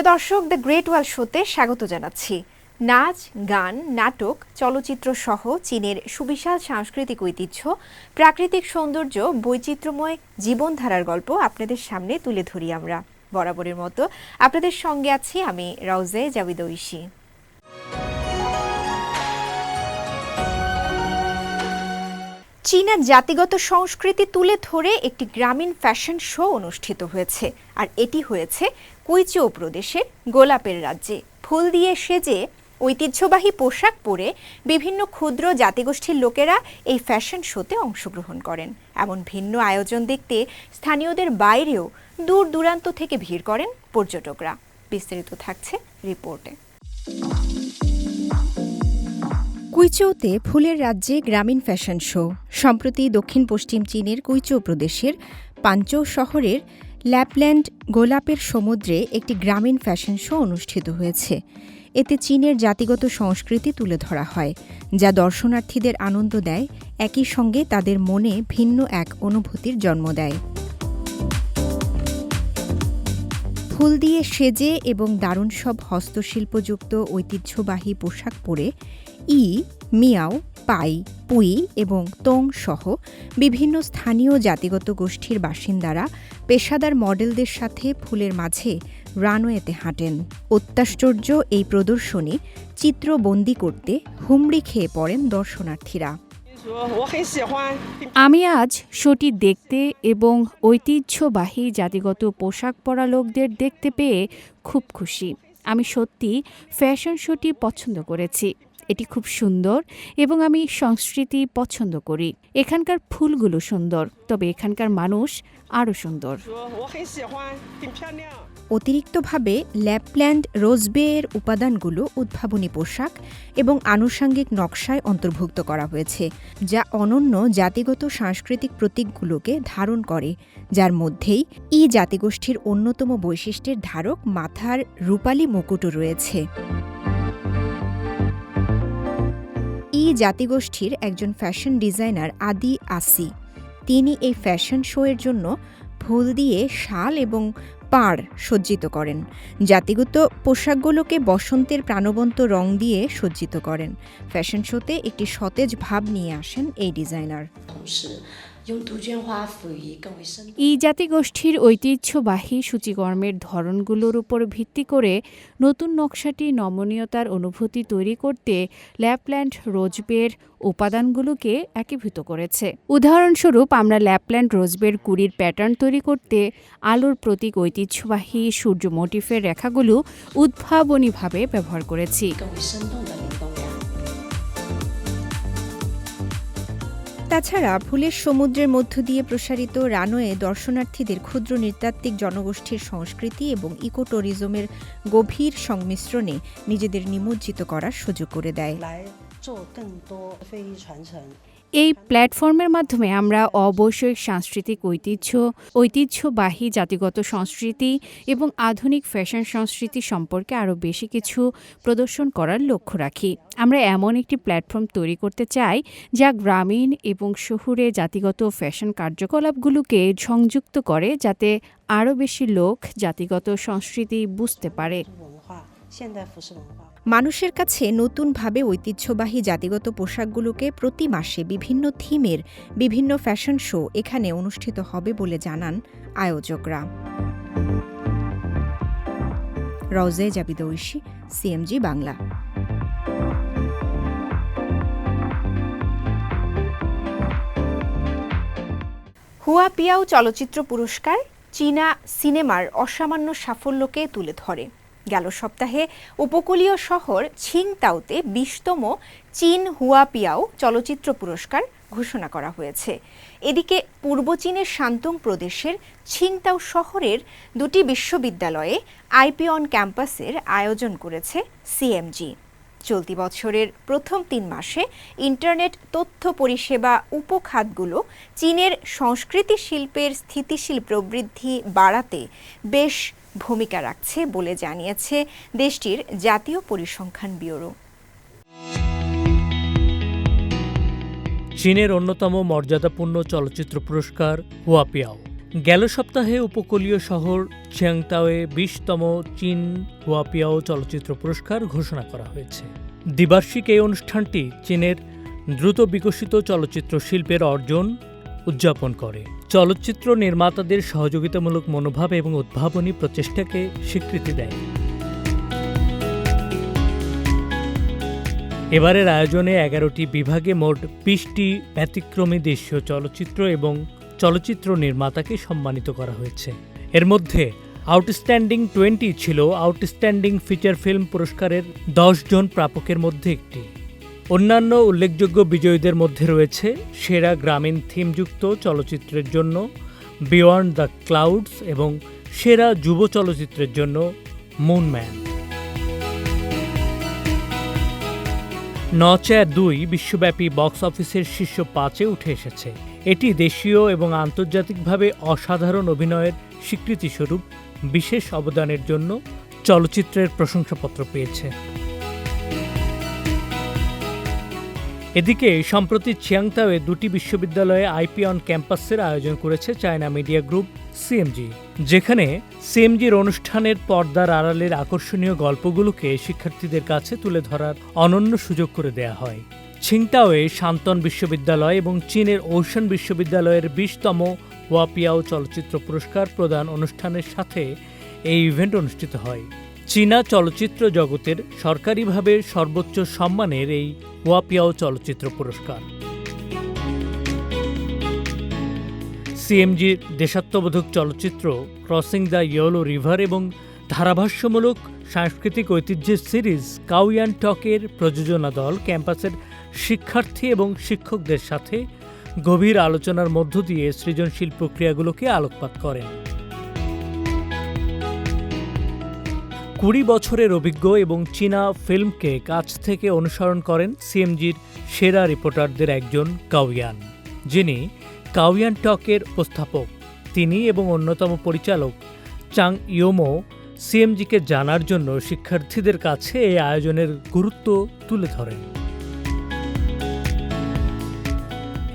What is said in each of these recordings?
প্রিয় দর্শক the great ওয়াল শোতে স্বাগত জানাচ্ছি। নাচ, গান, নাটক, চলচ্চিত্র সহ চীনের সুবিশাল সাংস্কৃতিক ঐতিহ্য, প্রাকৃতিক সৌন্দর্য, বৈচিত্র্যময় জীবনধারার গল্প আপনাদের সামনে তুলে ধরি আমরা। বরাবরের মতো আপনাদের সঙ্গে আছি আমি রওজে জাবিদ ঐশী চীনের জাতিগত সংস্কৃতি তুলে ধরে একটি গ্রামীণ ফ্যাশন শো অনুষ্ঠিত হয়েছে, আর এটি হয়েছে কুইচৌ প্রদেশের গোলাপের রাজ্যে। ফুল দিয়ে সেজে ঐতিহ্যবাহী পোশাক পরে বিভিন্ন ক্ষুদ্র জাতিগোষ্ঠীর লোকেরা এই ফ্যাশন শোতে অংশগ্রহণ করেন। এমন ভিন্ন আয়োজন দেখতে স্থানীয়দের বাইরেও দূর দূরান্ত থেকে ভিড় করেন পর্যটকরা। বিস্তারিত থাকছে রিপোর্টে। কুইচৌতে ফুলের রাজ্যে গ্রামীণ ফ্যাশন শো। সম্প্রতি দক্ষিণ পশ্চিম চীনের কুইচৌ প্রদেশের পাঞ্চৌ শহরের ল্যাপল্যান্ড গোলাপের সমুদ্রে একটি গ্রামীণ ফ্যাশন শো অনুষ্ঠিত হয়েছে। এতে চীনের জাতিগত সংস্কৃতি তুলে ধরা হয়, যা দর্শনার্থীদের আনন্দ দেয়, একই সঙ্গে তাদের মনে ভিন্ন এক অনুভূতির জন্ম দেয়। ফুল দিয়ে সেজে এবং দারুণ সব হস্তশিল্পযুক্ত ঐতিহ্যবাহী পোশাক পরে ই, মিয়াও পাই, পুই এবং তোং সহ বিভিন্ন স্থানীয় জাতিগত গোষ্ঠীর বাসিন্দারা পেশাদার মডেলদের সাথে ফুলের মাঝে রানওয়েতে হাঁটেন। অত্যাশ্চর্য এই প্রদর্শনী চিত্রবন্দি করতে হুমড়ি খেয়ে পড়েন দর্শনার্থীরা। আমি আজ শোটি দেখতে এবং ঐতিহ্যবাহী জাতিগত পোশাক পরা লোকদের দেখতে পেয়ে খুব খুশি। আমি সত্যি ফ্যাশন শোটি পছন্দ করেছি। এটি খুব সুন্দর এবং আমি সংস্কৃতি পছন্দ করি। এখানকার ফুলগুলো সুন্দর, তবে এখানকার মানুষ আরও সুন্দর। অতিরিক্তভাবে ল্যাপল্যান্ড রোজবেয়ের উপাদানগুলো উদ্ভাবনী পোশাক এবং আনুষাঙ্গিক নকশায় অন্তর্ভুক্ত করা হয়েছে, যা অনন্য জাতিগত সাংস্কৃতিক প্রতীকগুলোকে ধারণ করে, যার মধ্যেই ই জাতিগোষ্ঠীর অন্যতম বৈশিষ্ট্যের ধারক মাথার রূপালী মুকুটও রয়েছে। ই জাতিগোষ্ঠীর একজন ফ্যাশন ডিজাইনার আদি আসি। তিনি এই ফ্যাশন শোয়ের জন্য ফুল দিয়ে শাল এবং পাড় সজ্জিত করেন। জাতিগত পোশাকগুলোকে বসন্তের প্রাণবন্ত রং দিয়ে সজ্জিত করেন। ফ্যাশন শোতে একটি সতেজ ভাব নিয়ে আসেন এই ডিজাইনার এই জাতিগোষ্ঠীর ঐতিহ্যবাহী সূচিকর্মের ধরনগুলোর উপর ভিত্তি করে নতুন নকশাটি নমনীয়তার অনুভূতি তৈরি করতে ল্যাপল্যান্ড রোজবের উপাদানগুলোকে একীভূত করেছে। উদাহরণস্বরূপ আমরা ল্যাপল্যান্ড রোজবের কুড়ির প্যাটার্ন তৈরি করতে আলোর প্রতীক ঐতিহ্যবাহী সূর্য মোটিফের রেখাগুলো উদ্ভাবনীভাবে ব্যবহার করেছি। তাছাড়া ফুলের সমুদ্রের মধ্য দিয়ে প্রসারিত রানওয়ে দর্শনার্থীদের ক্ষুদ্র নৃতাত্ত্বিক জনগোষ্ঠীর সংস্কৃতি এবং ইকো ট্যুরিজমের গভীর সংমিশ্রণে নিজেদের নিমজ্জিত করার সুযোগ করে দেয়। এই প্ল্যাটফর্মের মাধ্যমে আমরা অবশ্যই সাংস্কৃতিক ঐতিহ্য, ঐতিহ্যবাহী জাতিগত সংস্কৃতি এবং আধুনিক ফ্যাশন সংস্কৃতি সম্পর্কে আরও বেশি কিছু প্রদর্শন করার লক্ষ্য রাখি। আমরা এমন একটি প্ল্যাটফর্ম তৈরি করতে চাই যা গ্রামীণ এবং শহুরে জাতিগত ফ্যাশন কার্যকলাপগুলোকে সংযুক্ত করে যাতে আরও বেশি লোক জাতিগত সংস্কৃতি বুঝতে পারে। মানুষের কাছে নতুনভাবে ঐতিহ্যবাহী জাতিগত পোশাকগুলোকে প্রতি মাসে বিভিন্ন থিমের বিভিন্ন ফ্যাশন শো এখানে অনুষ্ঠিত হবে বলে জানান আয়োজকরা। Rowze Jabid Oishi CMG Bangla. Hua Piao চলচ্চিত্র পুরস্কার চীনা সিনেমার অসামান্য সাফল্যকে তুলে ধরে। গেল সপ্তাহে উপকূলীয় শহর ছিংতাওতে বিশতম চীন হুয়া পিয়াও চলচ্চিত্র পুরস্কার ঘোষণা করা হয়েছে। এদিকে পূর্ব চীনের শান্তং প্রদেশের ছিংতাও শহরের দুটি বিশ্ববিদ্যালয়ে আইপিঅন ক্যাম্পাসের আয়োজন করেছে সিএমজি। চলতি বছরের প্রথম তিন মাসে ইন্টারনেট তথ্য পরিষেবা উপখাতগুলো চীনের সংস্কৃতি শিল্পের স্থিতিশীল প্রবৃদ্ধি বাড়াতে বেশ ভূমিকা রাখছে বলে জানিয়েছে দেশটির জাতীয় পরিসংখ্যান ব্যুরো। চীনের অন্যতম মর্যাদাপূর্ণ চলচ্চিত্র পুরস্কার হুয়াপিয়াও। গেল সপ্তাহে উপকূলীয় শহর চিয়াংতাওয়ে বিশতম চীন হুয়াপিয়াও চলচ্চিত্র পুরস্কার ঘোষণা করা হয়েছে। দ্বিবার্ষিক এই অনুষ্ঠানটি চীনের দ্রুত বিকশিত চলচ্চিত্র শিল্পের অর্জন উদযাপন করে। চলচ্চিত্র নির্মাতাদের সহযোগিতামূলক মনোভাব এবং উদ্ভাবনী প্রচেষ্টাকে স্বীকৃতি দেয়। এবারের আয়োজনে এগারোটি বিভাগে মোট বিশটি ব্যতিক্রমী দেশীয় চলচ্চিত্র এবং চলচ্চিত্র নির্মাতাকে সম্মানিত করা হয়েছে। এর মধ্যে আউটস্ট্যান্ডিং টোয়েন্টি ছিল আউটস্ট্যান্ডিং ফিচার ফিল্ম পুরস্কারের দশ জন প্রাপকের মধ্যে একটি। অন্যান্য উল্লেখযোগ্য বিজয়ীদের মধ্যে রয়েছে সেরা গ্রামীণ থিমযুক্ত চলচ্চিত্রের জন্য বিয়ন্ড দ্য ক্লাউডস এবং সেরা যুব চলচ্চিত্রের জন্য মুনম্যান নচা দুই বিশ্বব্যাপী বক্স অফিসের শীর্ষ পাঁচে উঠে এসেছে। এটি দেশীয় এবং আন্তর্জাতিকভাবে অসাধারণ অভিনয়ের স্বীকৃতিস্বরূপ বিশেষ অবদানের জন্য চলচ্চিত্রের প্রশংসাপত্র পেয়েছে। এদিকে, সম্প্রতি চিয়াংতাওয়ে দুটি বিশ্ববিদ্যালয়ে আইপি অন ক্যাম্পাসের আয়োজন করেছে চায়না মিডিয়া গ্রুপ সিএমজি, যেখানে সিএমজির অনুষ্ঠানের পর্দার আড়ালের আকর্ষণীয় গল্পগুলোকে শিক্ষার্থীদের কাছে তুলে ধরার অনন্য সুযোগ করে দেয়া হয়। ছিংটাওয়ে শান্তন বিশ্ববিদ্যালয় এবং চীনের ওশান বিশ্ববিদ্যালয়ের বিশতম ওয়াপিয়াও চলচ্চিত্র পুরস্কার প্রদান অনুষ্ঠানের সাথে এই ইভেন্ট অনুষ্ঠিত হয়। চীনা চলচ্চিত্র জগতের সরকারিভাবে সর্বোচ্চ সম্মানের এই ওয়াপিয়াও চলচ্চিত্র পুরস্কার। সিএমজির দেশাত্মবোধক চলচ্চিত্র ক্রসিং দ্য ইয়েলো রিভার এবং ধারাভাষ্যমূলক সাংস্কৃতিক ঐতিহ্যের সিরিজ কাউয়ান টকের প্রযোজনা দল ক্যাম্পাসের শিক্ষার্থী এবং শিক্ষকদের সাথে গভীর আলোচনার মধ্য দিয়ে সৃজনশীল প্রক্রিয়াগুলোকে আলোকপাত করেন। কুড়ি বছরের অভিজ্ঞ এবং চীনা ফিল্মকে কাছ থেকে অনুসরণ করেন সিএমজির সেরা রিপোর্টারদের একজন কাউয়ান যিনি কাউয়ান টকের উপস্থাপক। তিনি এবং অন্যতম পরিচালক চাং ইয়োমো সিএমজিকে জানার জন্য শিক্ষার্থীদের কাছে এই আয়োজনের গুরুত্ব তুলে ধরেন।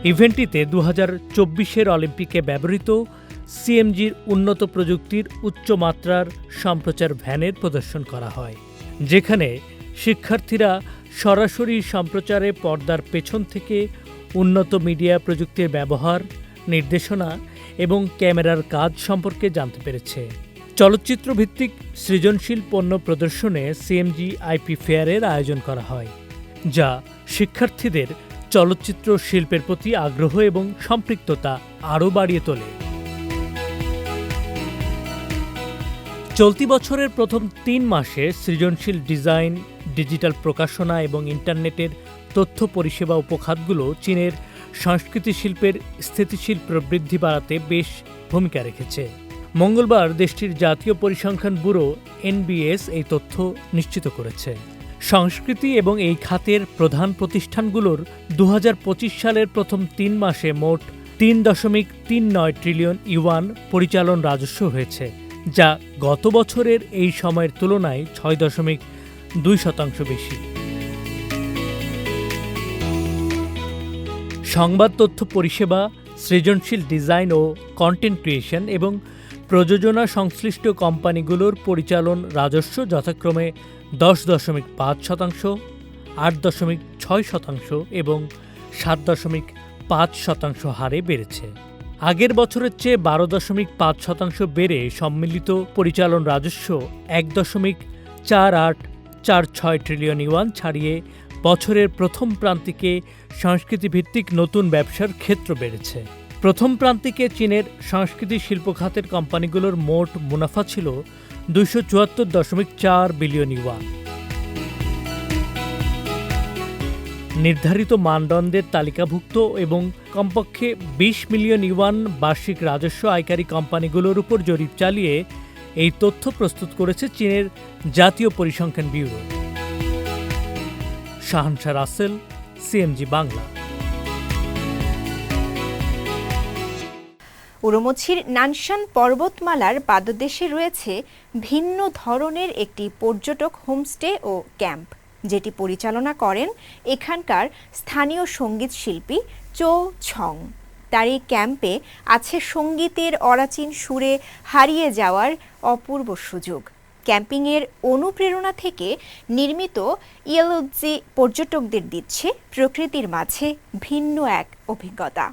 ইভেন্টটিতে দু হাজার চব্বিশের অলিম্পিকে ব্যবহৃত সিএমজির উন্নত প্রযুক্তির উচ্চমাত্রার সম্প্রচার ভ্যানের প্রদর্শন করা হয়, যেখানে শিক্ষার্থীরা সরাসরি সম্প্রচারে পর্দার পেছন থেকে উন্নত মিডিয়া প্রযুক্তির ব্যবহার, নির্দেশনা এবং ক্যামেরার কাজ সম্পর্কে জানতে পেরেছে। চলচ্চিত্র ভিত্তিক সৃজনশীল পণ্য প্রদর্শনে সিএমজি আইপি ফেয়ারের আয়োজন করা হয়, যা শিক্ষার্থীদের চলচ্চিত্র শিল্পের প্রতি আগ্রহ এবং সম্পৃক্ততা আরও বাড়িয়ে তোলে। চলতি বছরের প্রথম তিন মাসে সৃজনশীল ডিজাইন, ডিজিটাল প্রকাশনা এবং ইন্টারনেটের তথ্য পরিষেবা উপখাতগুলো চীনের সংস্কৃতি শিল্পের স্থিতিশীল প্রবৃদ্ধি বাড়াতে বেশ ভূমিকা রেখেছে। মঙ্গলবার দেশটির জাতীয় পরিসংখ্যান ব্যুরো এনবিএস এই তথ্য নিশ্চিত করেছে। সংস্কৃতি এবং এই খাতের প্রধান প্রতিষ্ঠানগুলোর দু হাজার পঁচিশ সালের প্রথম তিন মাসে মোট তিন দশমিক তিন নয় ট্রিলিয়ন ইউয়ান পরিচালন রাজস্ব হয়েছে। যা গত বছরের এই সময়ের তুলনায় ছয় দশমিক দুই শতাংশ বেশি। সংবাদ তথ্য পরিষেবা, সৃজনশীল ডিজাইন ও কন্টেন্ট ক্রিয়েশন এবং প্রযোজনা সংশ্লিষ্ট কোম্পানিগুলোর পরিচালন রাজস্ব যথাক্রমে দশ দশমিক পাঁচ শতাংশ, আট দশমিক ছয় শতাংশ এবং সাত দশমিক পাঁচ শতাংশ হারে বেড়েছে। আগের বছরের চেয়ে বারো দশমিক পাঁচ শতাংশ বেড়ে সম্মিলিত পরিচালন রাজস্ব এক দশমিক চার আট চার ছয় ট্রিলিয়ন ইউয়ান ছাড়িয়ে বছরের প্রথম প্রান্তিকে সংস্কৃতিভিত্তিক নতুন ব্যবসার ক্ষেত্র বেড়েছে। প্রথম প্রান্তিকে চীনের সংস্কৃতি শিল্প খাতের কোম্পানিগুলোর মোট মুনাফা ছিল দুইশো চুয়াত্তর দশমিক চার বিলিয়ন ইউয়ান নির্ধারিত মানদণ্ডের তালিকাভুক্ত এবং কমপক্ষে বিশ মিলিয়ন ইউয়ান বার্ষিক রাজস্ব আয়কারী কোম্পানিগুলোর উপর জরিপ চালিয়ে এই তথ্য প্রস্তুত করেছে চীনের জাতীয় পরিসংখ্যান ব্যুরো। শাহানশা রাসেল, সিএমজি বাংলা। উরুমছির নানশান পর্বতমালার পাদদেশে রয়েছে ভিন্ন ধরনের একটি পর্যটক হোমস্টে ও ক্যাম্প। যেটি পরিচালনা করেন এখানকার স্থানীয় সংগীত শিল্পী চো ছং। তার এই ক্যাম্পে আছে সঙ্গীতের অরাচীন সুরে হারিয়ে যাওয়ার অপূর্ব সুযোগ। ক্যাম্পিংয়ের অনুপ্রেরণা থেকে নির্মিত ইয়েলুজি পর্যটকদের দিচ্ছে প্রকৃতির মাঝে ভিন্ন এক অভিজ্ঞতা।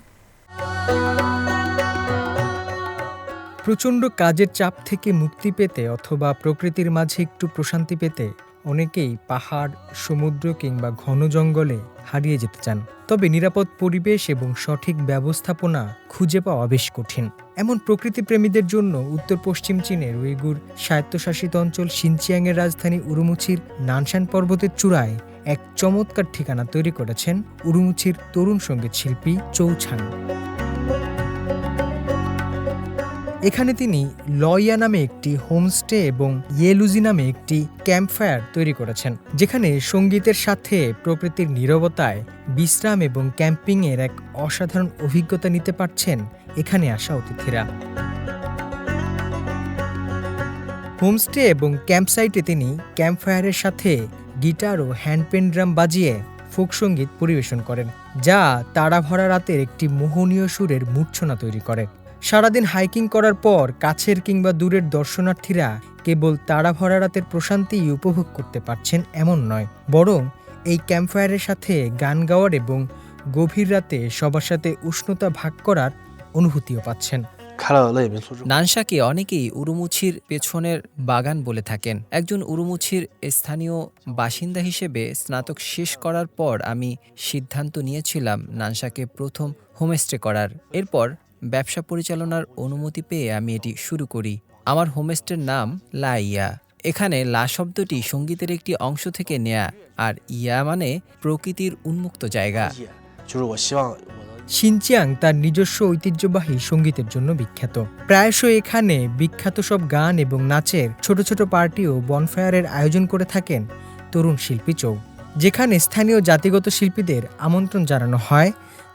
প্রচণ্ড কাজের চাপ থেকে মুক্তি পেতে অথবা প্রকৃতির মাঝে একটু প্রশান্তি পেতে অনেকেই পাহাড়, সমুদ্র কিংবা ঘন জঙ্গলে হারিয়ে যেতে চান। তবে নিরাপদ পরিবেশ এবং সঠিক ব্যবস্থাপনা খুঁজে পাওয়া বেশ কঠিন। এমন প্রকৃতিপ্রেমীদের জন্য উত্তর পশ্চিম চীনের উইগুর, স্বায়ত্তশাসিত অঞ্চল সিনচিয়াংয়ের রাজধানী উরুমুচির নানশান পর্বতের চূড়ায় এক চমৎকার ঠিকানা তৈরি করেছেন উরুমুচির তরুণ সংগীত শিল্পী চৌছাং এখানে তিনি লইয়া নামে একটি হোমস্টে এবং ইয়েলুজি নামে একটি ক্যাম্পফায়ার তৈরি করেছেন, যেখানে সঙ্গীতের সাথে প্রকৃতির নীরবতায় বিশ্রাম এবং ক্যাম্পিংয়ের এক অসাধারণ অভিজ্ঞতা নিতে পারছেন এখানে আসা অতিথিরা। হোমস্টে এবং ক্যাম্পসাইটে তিনি ক্যাম্পফায়ারের সাথে গিটার ও হ্যান্ডপেন ড্রাম বাজিয়ে ফোক সংগীত পরিবেশন করেন, যা তাড়া ভরা রাতের একটি মোহনীয় সুরের মূর্ছনা তৈরি করে। সারাদিন হাইকিং করার পর কাছের কিংবা দূরের দর্শনার্থীরা কেবল তারা ভরা রাতের প্রশান্তি উপভোগ করতে পারছেন এমন নয়। বরং এই ক্যাম্পফায়ারের সাথে গান গাওয়ার এবং গভীর রাতে সবার সাথে উষ্ণতা ভাগ করার অনুভূতিও পাচ্ছেন। নানসাকে অনেকেই উরুমুছির পেছনের বাগান বলে থাকেন। একজন উরুমুছির স্থানীয় বাসিন্দা হিসেবে স্নাতক শেষ করার পর আমি সিদ্ধান্ত নিয়েছিলাম নানসাকে প্রথম হোমস্টে করার। এরপর ব্যবসা পরিচালনার অনুমতি পেয়ে আমি এটি শুরু করি। আমার হোমস্টের নাম লা ইয়া এখানে লা শব্দটি সঙ্গীতের একটি অংশ থেকে নেয়া, আর ইয়া মানে প্রকৃতির উন্মুক্ত জায়গা। শিনচিয়াং তার নিজস্ব ঐতিহ্যবাহী সঙ্গীতের জন্য বিখ্যাত। প্রায়শই এখানে বিখ্যাত সব গান এবং নাচের ছোট ছোট পার্টি ও বনফায়ারের আয়োজন করে থাকেন তরুণ শিল্পী চৌ। যেখানে স্থানীয় জাতিগত শিল্পীদের আমন্ত্রণ জানানো হয়,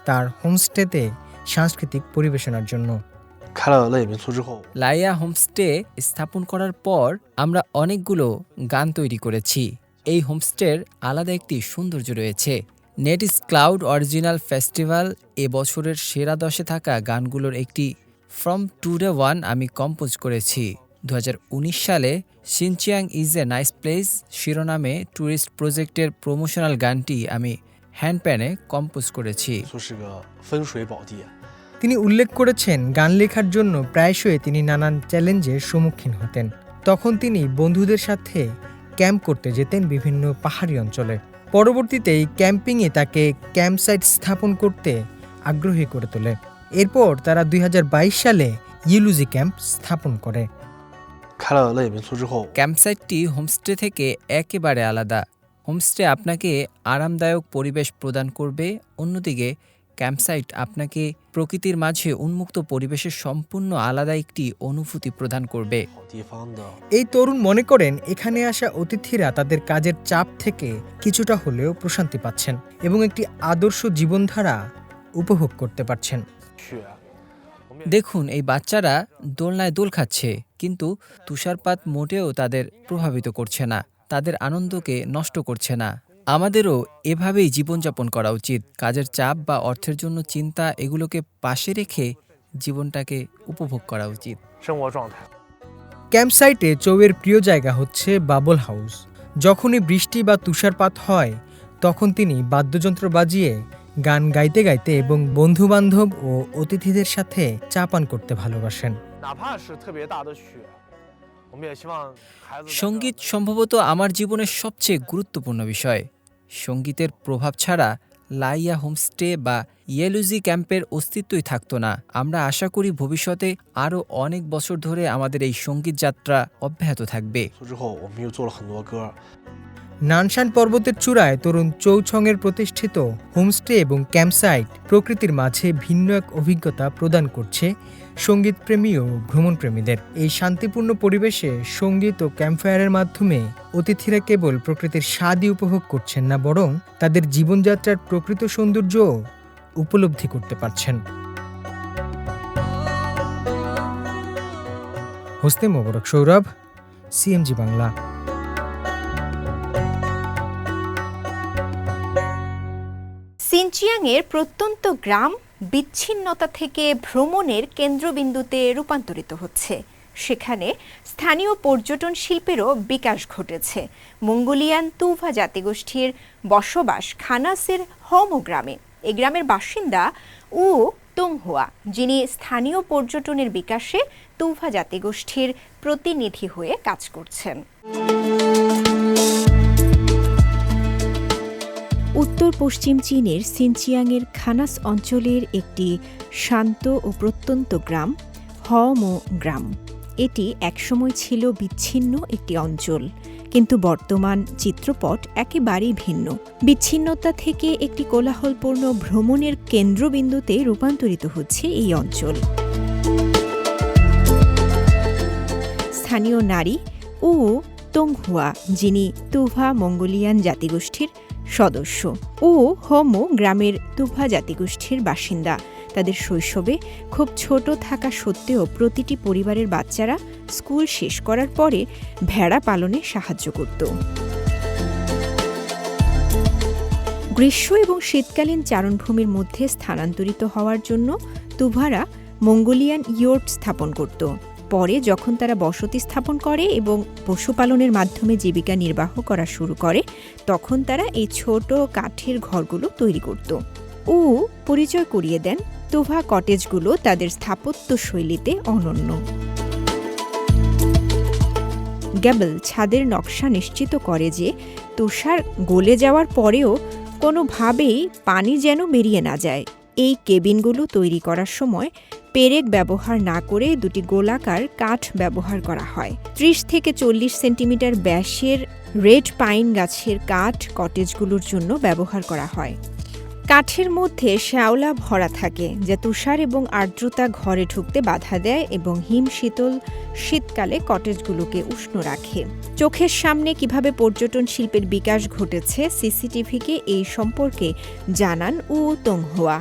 তার হোমস্টেতে সাংস্কৃতিক পরিবেশনার জন্য। লাইয়া হোমস্টে স্থাপন করার পর আমরা অনেকগুলো গান তৈরি করেছি। এই হোমস্টের আলাদা একটি সৌন্দর্য রয়েছে। নেটিস ক্লাউড অরিজিনাল ফেস্টিভ্যাল এ বছরের সেরা দশে থাকা গানগুলোর একটি ফ্রম টু ডে ওয়ান আমি কম্পোজ করেছি। দু হাজার উনিশ সালে Xinjiang is a nice place শিরোনামে ট্যুরিস্ট প্রজেক্টের প্রমোশনাল গানটি আমি হ্যান্ডপ্যানে কম্পোজ করেছি। তিনি উল্লেখ করেছেন গান লেখার জন্য প্রায়শই তিনি নানান চ্যালেঞ্জের সম্মুখীন হতেন। তখন তিনি বন্ধুদের সাথে ক্যাম্প করতে যেতেন বিভিন্ন পাহাড়ি অঞ্চলে। পরবর্তীতে এই ক্যাম্পিংয়ে তাকে ক্যাম্পসাইট স্থাপন করতে আগ্রহী করে তোলে। এরপর তারা দুই হাজার বাইশ সালে ইউলুজি ক্যাম্প স্থাপন করে। ক্যাম্পসাইটটি হোমস্টে থেকে একেবারে আলাদা। হোমস্টে আপনাকে আরামদায়ক পরিবেশ প্রদান করবে অন্যদিকে ক্যাম্পসাইট আপনাকে প্রকৃতির মাঝে উন্মুক্ত পরিবেশের সম্পূর্ণ আলাদা একটি অনুভূতি প্রদান করবে। এই তরুণ মনে করেন এখানে আসা অতিথিরা তাদের কাজের চাপ থেকে কিছুটা হলেও প্রশান্তি পাচ্ছেন এবং একটি আদর্শ জীবনধারা উপভোগ করতে পারছেন। দেখুন এই বাচ্চারা দোলনায় দোল খাচ্ছে কিন্তু তুষারপাত মোটেও তাদের প্রভাবিত করছে না তাদের আনন্দকে নষ্ট করছে না। আমাদেরও এভাবেই জীবনযাপন করা উচিত। কাজের চাপ বা অর্থের জন্য চিন্তা এগুলোকে পাশে রেখে জীবনটাকে উপভোগ করা উচিত। ক্যাম্পসাইটে চৌয়ের প্রিয় জায়গা হচ্ছে বাবল হাউস। যখনই বৃষ্টি বা তুষারপাত হয় তখন তিনি বাদ্যযন্ত্র বাজিয়ে গান গাইতে গাইতে এবং বন্ধুবান্ধব ও অতিথিদের সাথে চা পান করতে ভালোবাসেন। সংগীত সম্ভবত আমার জীবনের সবচেয়ে গুরুত্বপূর্ণ বিষয়। সঙ্গীতের প্রভাব ছাড়া লাইয়া হোমস্টে বা ইয়েলুজি ক্যাম্পের অস্তিত্বই থাকতো না। আমরা আশা করি ভবিষ্যতে আরও অনেক বছর ধরে আমাদের এই সংগীত যাত্রা অব্যাহত থাকবে। নানশান পর্বতের চূড়ায় তরুণ চৌছংয়ের প্রতিষ্ঠিত হোমস্টে এবং ক্যাম্পসাইট প্রকৃতির মাঝে ভিন্ন এক অভিজ্ঞতা প্রদান করছে সঙ্গীতপ্রেমী ও ভ্রমণপ্রেমীদের। এই শান্তিপূর্ণ পরিবেশে সংগীত ও ক্যাম্পফায়ারের মাধ্যমে অতিথিরা কেবল প্রকৃতির স্বাদই উপভোগ করছেন না, বরং তাদের জীবনযাত্রার প্রকৃত সৌন্দর্য উপলব্ধি করতে পারছেন। হোসনে মোবারক সৌরভ, সিএমজি বাংলা। সিনচিয়াংয়ের প্রত্যন্ত গ্রাম বিচ্ছিন্নতা থেকে ভ্রমণের কেন্দ্রবিন্দুতে রূপান্তরিত হচ্ছে। সেখানে স্থানীয় পর্যটন শিল্পেরও বিকাশ ঘটেছে। মঙ্গোলিয়ান তুভা জাতিগোষ্ঠীর বসবাস খানাসের হম গ্রামে। এই গ্রামের বাসিন্দা উ তোংহুয়া, যিনি স্থানীয় পর্যটনের বিকাশে তুভা জাতিগোষ্ঠীর প্রতিনিধি হয়ে কাজ করছেন। উত্তর পশ্চিম চীনের সিনচিয়াংয়ের খানাস অঞ্চলের একটি শান্ত ও প্রত্যন্ত গ্রাম, হমো গ্রাম। এটি একসময় ছিল বিচ্ছিন্ন একটি অঞ্চল, কিন্তু বর্তমান চিত্রপট একেবারেই ভিন্ন। বিচ্ছিন্নতা থেকে একটি কোলাহলপূর্ণ ভ্রমণের কেন্দ্রবিন্দুতে রূপান্তরিত হচ্ছে এই অঞ্চল। স্থানীয় নারী উ তোংহুয়া, যিনি তুভা মঙ্গোলিয়ান জাতিগোষ্ঠীর সদস্য, ও হোমো গ্রামের তুভা জাতিগোষ্ঠীর বাসিন্দা তাদের শৈশবে খুব ছোট থাকা সত্ত্বেও প্রতিটি পরিবারের বাচ্চারা স্কুল শেষ করার পরে ভেড়া পালনে সাহায্য করত। গ্রীষ্ম এবং শীতকালীন চারণভূমির মধ্যে স্থানান্তরিত হওয়ার জন্য তুভারা মঙ্গোলিয়ান ইয়োর্ট স্থাপন করত। পরে যখন তারা বসতি স্থাপন করে এবং পশুপালনের মাধ্যমে জীবিকা নির্বাহ করা শুরু করে, তখন তারা এই ছোট কাঠের ঘরগুলো তৈরি করত। উ পরিচয় করিয়ে দেন তোভা কটেজগুলো তাদের স্থাপত্য শৈলীতে অনন্য। গ্যাবল ছাদের নকশা নিশ্চিত করে যে তুষার গলে যাওয়ার পরেও কোনোভাবেই পানি যেন বেরিয়ে না যায়। এই কেবিনগুলো তৈরি করার সময় পেরেক ব্যবহার না করে দুটি গোলাকার কাঠ ব্যবহার করা হয়। ত্রিশ থেকে চল্লিশ সেন্টিমিটার ব্যাসের রেড পাইন গাছের কাঠ কটেজগুলোর জন্য ব্যবহার করা হয়। কাঠের মধ্যে শ্যাওলা ভরা থাকে যা তুষার এবং আর্দ্রতা ঘরে ঢুকতে বাধা দেয় এবং হিম শীতল শীতকালে কটেজগুলোকে উষ্ণ রাখে চোখের সামনে কিভাবে পর্যটন শিল্পের বিকাশ ঘটেছে সিসিটিভিকে এই সম্পর্কে জানান উ তোংহোয়া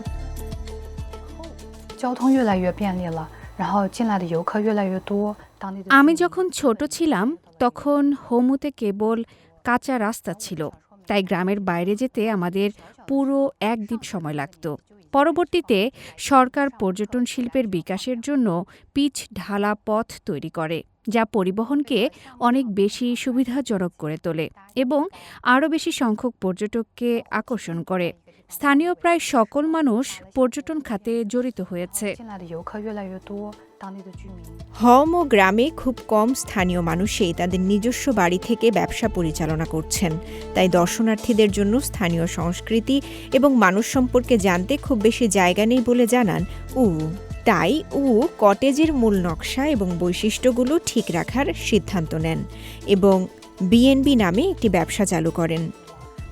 交通越来越便利了，然后进来的游客越来越多，当地的 আমি 居民 যখন ছোট ছিলাম তখন হোমুতে কেবল কাঁচা রাস্তা ছিল তাই গ্রামের বাইরে যেতে আমাদের পুরো একদিন সময় লাগত। পরবর্তীতে সরকার পর্যটন শিল্পের বিকাশের জন্য পিচ ঢালা পথ তৈরি করে, যা পরিবহনকে অনেক বেশি সুবিধাজনক করে তোলে এবং আরও বেশি সংখ্যক পর্যটককে আকর্ষণ করে। স্থানীয় প্রায় সকল মানুষ পর্যটন খাতে জড়িত হয়েছে। হম ও গ্রামে খুব কম স্থানীয় মানুষই তাদের নিজস্ব বাড়ি থেকে ব্যবসা পরিচালনা করছেন। তাই দর্শনার্থীদের জন্য স্থানীয় সংস্কৃতি এবং মানুষ সম্পর্কে জানতে খুব বেশি জায়গা নেই বলে জানান উ। তাই উ কটেজের মূল নকশা এবং বৈশিষ্ট্যগুলো ঠিক রাখার সিদ্ধান্ত নেন এবং বিএনবি নামে একটি ব্যবসা চালু করেন।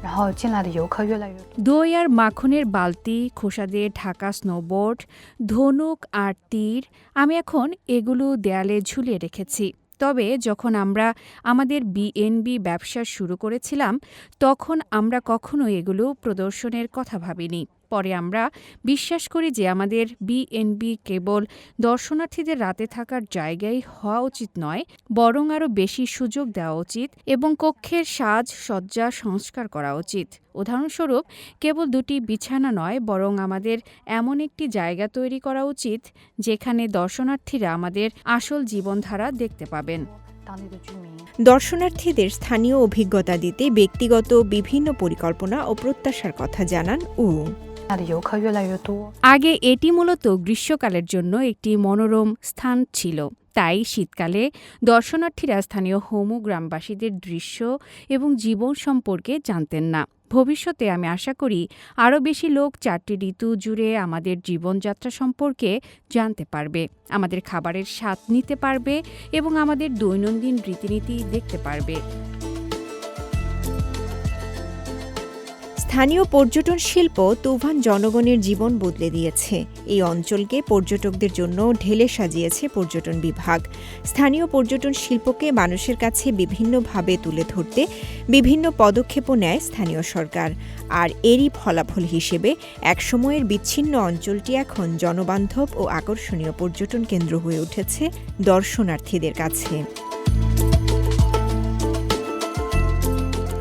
然后进来的游客越来越多。 দই আর মাখনের বালতি খোসা দিয়ে ঢাকা স্নোবোর্ড ধনুক আর তীর আমি এখন এগুলো দেয়ালে ঝুলিয়ে রেখেছি তবে যখন আমরা আমাদের বিএনবি ব্যবসা শুরু করেছিলাম তখন আমরা কখনো এগুলো প্রদর্শনের কথা ভাবিনি পরে আমরা বিশ্বাস করি যে আমাদের বিএনবি কেবল দর্শনার্থীদের রাতে থাকার জায়গায় হওয়া উচিত নয় বরং আরও বেশি সুযোগ দেওয়া উচিত এবং কক্ষের সাজ সজ্জা সংস্কার করা উচিত। উদাহরণস্বরূপ কেবল দুটি বিছানা নয় বরং আমাদের এমন একটি জায়গা তৈরি করা উচিত যেখানে দর্শনার্থীরা আমাদের আসল জীবনধারা দেখতে পাবেন। দর্শনার্থীদের স্থানীয় অভিজ্ঞতা দিতে ব্যক্তিগত বিভিন্ন পরিকল্পনা ও প্রত্যাশার কথা জানান উ। আগে এটি মূলত গ্রীষ্মকালের জন্য একটি মনোরম স্থান ছিল। তাই শীতকালে দর্শনার্থীরা স্থানীয় হোমু গ্রামবাসীদের দৃশ্য এবং জীবন সম্পর্কে জানতেন না। ভবিষ্যতে আমি আশা করি আরও বেশি লোক চারটি ঋতু জুড়ে আমাদের জীবনযাত্রা সম্পর্কে জানতে পারবে, আমাদের খাবারের স্বাদ নিতে পারবে এবং আমাদের দৈনন্দিন রীতিনীতি দেখতে পারবে। স্থানীয় পর্যটন শিল্প তুফান জনগণের জীবন বদলে দিয়েছে। এই অঞ্চলকে পর্যটকদের জন্য ঢেলে সাজিয়েছে পর্যটন বিভাগ। স্থানীয় পর্যটন শিল্পকে মানুষের কাছে বিভিন্নভাবে তুলে ধরতে বিভিন্ন পদক্ষেপও নেয় স্থানীয় সরকার। আর এরই ফলাফল হিসেবে একসময়ের বিচ্ছিন্ন অঞ্চলটি এখন জনবান্ধব ও আকর্ষণীয় পর্যটন কেন্দ্র হয়ে উঠেছে দর্শনার্থীদের কাছে।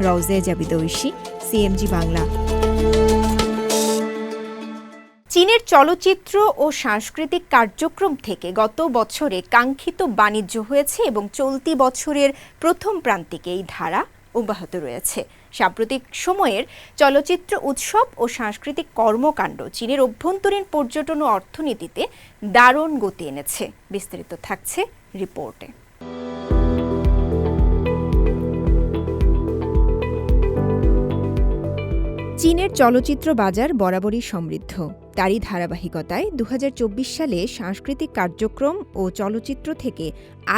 রওজে জাবিদ ঐশী? সিএমজি বাংলা। চীনের চলচ্চিত্র ও সাংস্কৃতিক কার্যক্রম থেকে গত বছরে কাঙ্ক্ষিত বাণিজ্য হয়েছে এবং চলতি বছরের প্রথম প্রান্তিকে এই ধারা অব্যাহত রয়েছে। সাম্প্রতিক সময়ের চলচ্চিত্র উৎসব ও সাংস্কৃতিক কর্মকাণ্ড চীনের অভ্যন্তরীণ পর্যটন ও অর্থনীতিতে দারুণ গতি এনেছে। বিস্তারিত থাকছে রিপোর্টে। চীনের চলচ্চিত্র বাজার বরাবরই সমৃদ্ধ। তারই ধারাবাহিকতায় দু হাজার চব্বিশ সালে সাংস্কৃতিক কার্যক্রম ও চলচ্চিত্র থেকে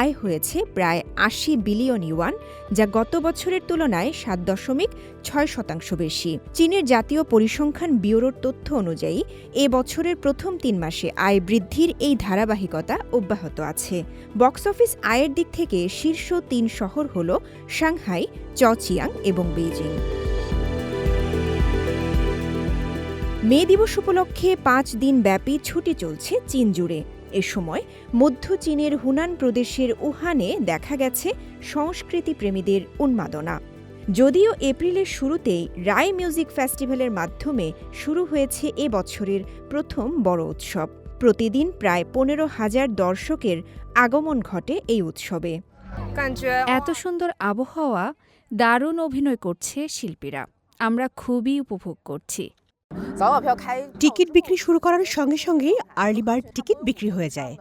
আয় হয়েছে প্রায় আশি বিলিয়ন ইউয়ান, যা গত বছরের তুলনায় সাত দশমিক ছয় শতাংশ বেশি। চীনের জাতীয় পরিসংখ্যান ব্যুরোর তথ্য অনুযায়ী, এ বছরের প্রথম তিন মাসে আয় বৃদ্ধির এই ধারাবাহিকতা অব্যাহত আছে। বক্স অফিস আয়ের দিক থেকে শীর্ষ তিন শহর হল সাংহাই, চচিয়াং এবং বেইজিং। মে দিবস উপলক্ষে পাঁচ দিন ব্যাপী ছুটি চলছে চীন জুড়ে। এ সময় মধ্য চীনের হুনান প্রদেশের উহানে দেখা গেছে সংস্কৃতি প্রেমীদের উন্মাদনা। যদিও এপ্রিলের শুরুতেই রায় মিউজিক ফেস্টিভ্যালের মাধ্যমে শুরু হয়েছে এ বছরের প্রথম বড় উৎসব। প্রতিদিন প্রায় পনেরো হাজার দর্শকের আগমন ঘটে এই উৎসবে। এত সুন্দর আবহাওয়া দারুণ অভিনয় করছে শিল্পীরা। আমরা খুবই উপভোগ করছি। টিকিট বিক্রি শুরু করার সঙ্গে সঙ্গেই আর্লি বার্ড টিকিট বিক্রি হয়ে যায়।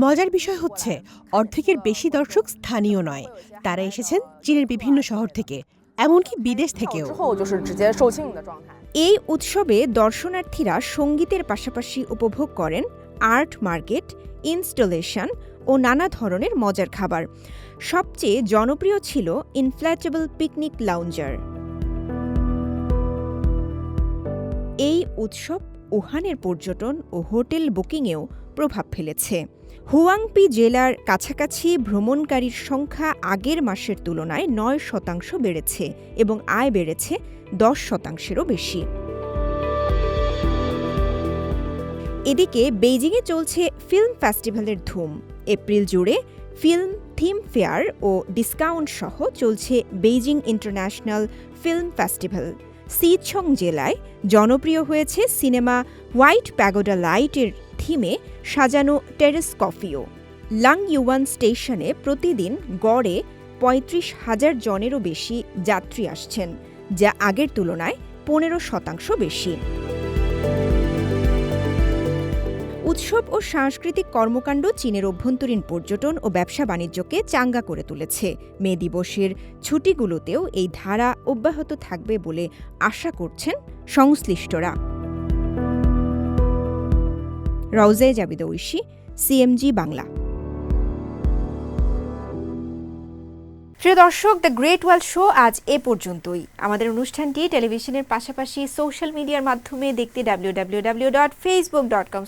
মজার বিষয় হচ্ছে, অর্ধেকের বেশি দর্শক স্থানীয় নয়। তারা এসেছেন চীনের বিভিন্ন শহর থেকে, এমনকি বিদেশ থেকেও। এই উৎসবে দর্শনার্থীরা সঙ্গীতের পাশাপাশি উপভোগ করেন আর্ট মার্কেট, ইনস্টলেশন ও নানা ধরনের মজার খাবার। সবচেয়ে জনপ্রিয় ছিল ইনফ্ল্যাটেবল পিকনিক লাউঞ্জার। এই উৎসব উহানের পর্যটন ও হোটেল বুকিংয়েও প্রভাব ফেলেছে। হুয়াংপি জেলার কাছাকাছি ভ্রমণকারীর সংখ্যা আগের মাসের তুলনায় নয় শতাংশ বেড়েছে এবং আয় বেড়েছে দশ শতাংশেরও বেশি। এদিকে বেইজিংয়ে চলছে ফিল্ম ফেস্টিভ্যালের ধুম। এপ্রিল জুড়ে ফিল্ম, থিম ফেয়ার ও ডিসকাউন্ট সহ চলছে Beijing international film festival. Xicheng জেলায় জনপ্রিয় হয়েছে সিনেমা হোয়াইট প্যাগোডা লাইটের থিমে সাজানো টেরেস কফিও লাং ইউয়ান স্টেশনে প্রতিদিন গড়ে পঁয়ত্রিশ হাজার জনেরও বেশি যাত্রী আসছেন, যা আগের তুলনায় পনেরো শতাংশ বেশি। উৎসব ও সাংস্কৃতিক কর্মকাণ্ড চীনের অভ্যন্তরীণ পর্যটন ও ব্যবসা বাণিজ্যকে চাঙ্গা করে তুলেছে। মে দিবসের ছুটিগুলোতেও এই ধারা অব্যাহত থাকবে বলে আশা করছেন সংশ্লিষ্টরা। রওজায় জাবিদ ঐশী, সিএমজি বাংলা। প্রিয় দর্শক দ্য গ্রেট ওয়াল শো আজ এ পর্যন্তই। আমাদের অনুষ্ঠানটি টেলিভিশনের পাশাপাশি সোশ্যাল মিডিয়ার মাধ্যমে দেখতে W W W dot Facebook dot com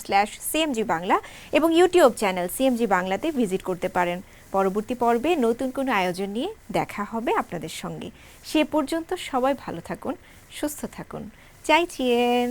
Bangla এবং ইউটিউব চ্যানেল সিএমজি বাংলাতে ভিজিট করতে পারেন। পরবর্তী পর্বে নতুন কোনো আয়োজন নিয়ে দেখা হবে আপনাদের সঙ্গে। সে পর্যন্ত সবাই ভালো থাকুন, সুস্থ থাকুন। চাইছিয়েন!